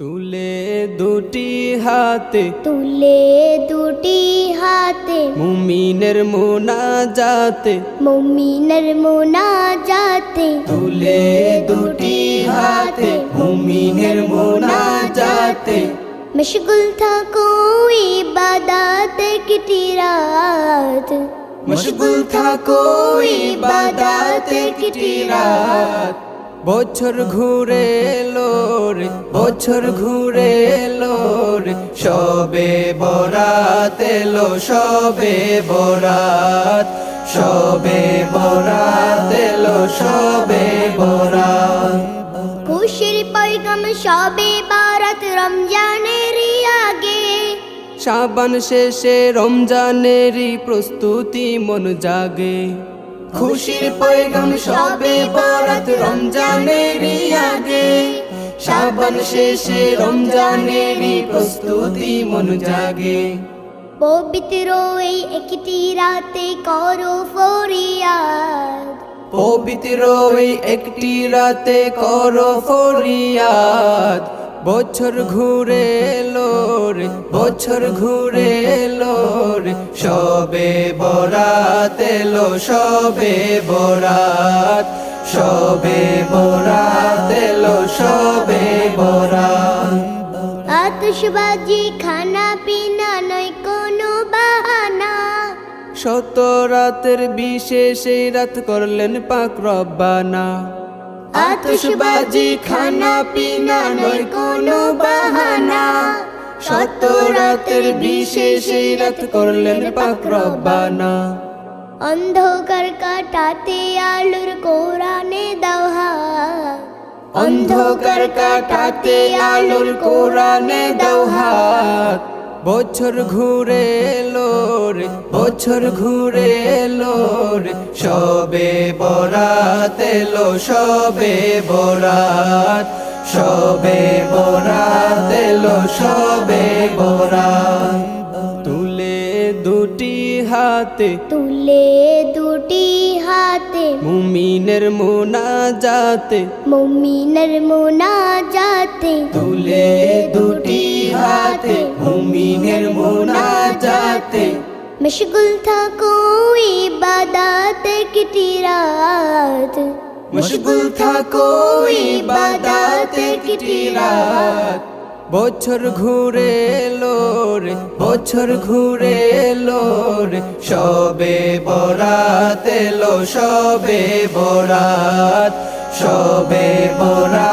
তুলে দুটি হাতে। তুলে দুটি হাতে। মুমিনের মোনা যাতে মুমিনের মোনা যাতে তুলে দুটি হাতে। মুমিনের মোনা যাতে মশগুল থাকো ইবাদতে কিটি রাত। মশগুল থাকো ইবাদাতে কিটি রাত। বছর ঘুরে এলো রে বছর ঘুরে এলো রে সবে বরাত এলো সবে বরাত সবে বরাত এলো সবে বরাত। খুশির পৈগম সবে বারাত রমজানের আগে। সাবান শেষে রমজানেরই প্রস্তুতি মন জাগে। খুশির পয়গাম সবে বরাত রমজানেরই আগে। সাবান শেষে রমজানেরই প্রস্তুতি মন জাগে। পবিত্র এই একটি রাতে করো ফরিয়াদ। পবিত্র এই একটি রাতে করো ফরিয়াদ। বছর ঘুরে এলো বছর ঘুরে এলো সবে বরাত এলো সবে বরাত সবে বরাত এলো সবে বরাত। আতশবাজি খানা পিনা নয় কোনো বাহানা। শত রাতের বিশেষ এই রাত করলেন পাক রব্বানা। আতশবাজি খানা পিনা নয় কোনো বাহানা শত রাতের বিশেষ রাত করলেন পাক রব্বানা। অন্ধকার কাটাতে আলোর কোরআনে দাওহা অন্ধকার কাটাতে আলোর কোরআনে দাও হাত বছর ঘুরে লোর বছর ঘুরে লোর সবে বরাত এলো সবে বরাত সবে বরাত। হাতে। তুলে দুটি হাতে। মুমিনের মোনা যাতে মুমিনের মোনা যাতে তুলে দুটি হাতে। মুমিনের মোনা যাতে মশগুল থাকো ইবাদতে কিটি রাত। মশগুল থাকো ইবাদাতে কিটি রাত। বছর ঘুরে লোর বছর ঘুরে লোর সবে বরাত এলো সবে বরাত সবে বরাত।